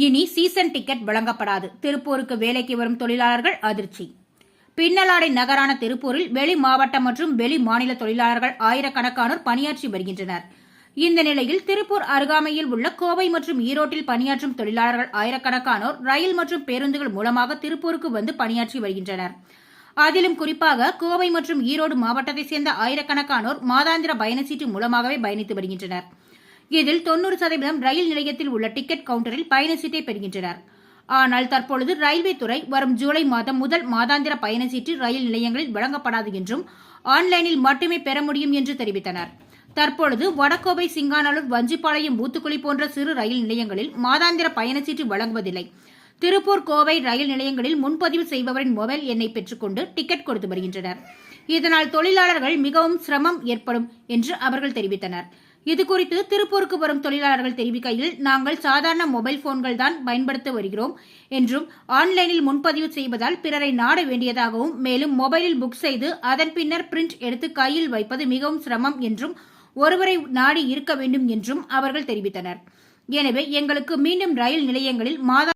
இனி season ticket வழங்கப்படாது. திருப்பூருக்கு வேலைக்கு வரும் தொழிலாளர்கள் அதிர்ச்சி. பின்னலாடை நகரான திருப்பூரில் வெளி மாவட்ட மற்றும் வெளி மாநில தொழிலாளர்கள் ஆயிரக்கணக்கானோர் பணியாற்றி வருகின்றனர். இந்த நிலையில் திருப்பூர் அருகாமையில் உள்ள கோவை மற்றும் ஈரோட்டில் பணியாற்றும் தொழிலாளர்கள் ஆயிரக்கணக்கானோர் ரயில் மற்றும் பேருந்துகள் மூலமாக திருப்பூருக்கு வந்து பணியாற்றி வருகின்றனர். அதிலும் குறிப்பாக கோவை மற்றும் ஈரோடு மாவட்டத்தைச் சேர்ந்த ஆயிரக்கணக்கானோர் மாதாந்திர பயணச்சீட்டு மூலமாகவே பயணித்து வருகின்றனர். இதில் தொன்னூறு சதவீதம் ரயில் நிலையத்தில் உள்ள டிக்கெட் கவுண்டரில் பயணச்சீட்டை பெறுகின்றனர். ஆனால் தற்பொழுது ரயில்வே துறை வரும் ஜூலை மாதம் முதல் மாதாந்திர பயணச்சீட்டு ரயில் நிலையங்களில் வழங்கப்படாது என்றும் ஆன்லைனில் மட்டுமே பெற முடியும் என்று தெரிவித்தனர். தற்பொழுது வடகோவை சிங்கானலூர் வஞ்சிப்பாளையம் ஊத்துக்குளி போன்ற சிறு ரயில் நிலையங்களில் மாதாந்திர பயணச்சீட்டு வழங்குவதில்லை. திருப்பூர் கோவை ரயில் நிலையங்களில் முன்பதிவு செய்பவரின் மொபைல் எண்ணை பெற்றுக்கொண்டு டிக்கெட் கொடுத்து வருகின்றனர். இதனால் தொழிலாளர்கள் மிகவும் சிரமம் ஏற்படும் என்று அவர்கள் தெரிவித்தனர். இதுகுறித்து திருப்பூருக்கு வரும் தொழிலாளர்கள் தெரிவிக்கையில் நாங்கள் சாதாரண மொபைல் போன்கள் தான் பயன்படுத்த வருகிறோம் என்றும் ஆன்லைனில் முன்பதிவு செய்வதால் பிறரை நாட வேண்டியதாகவும் மேலும் மொபைலில் புக் செய்து அதன் பின்னர் பிரிண்ட் எடுத்து கையில் வைப்பது மிகவும் சிரமம் என்றும் ஒருவரை நாடி இருக்க வேண்டும் என்றும் அவர்கள் தெரிவித்தனர். எனவே எங்களுக்கு மீண்டும் ரயில் நிலையங்களில் மாதா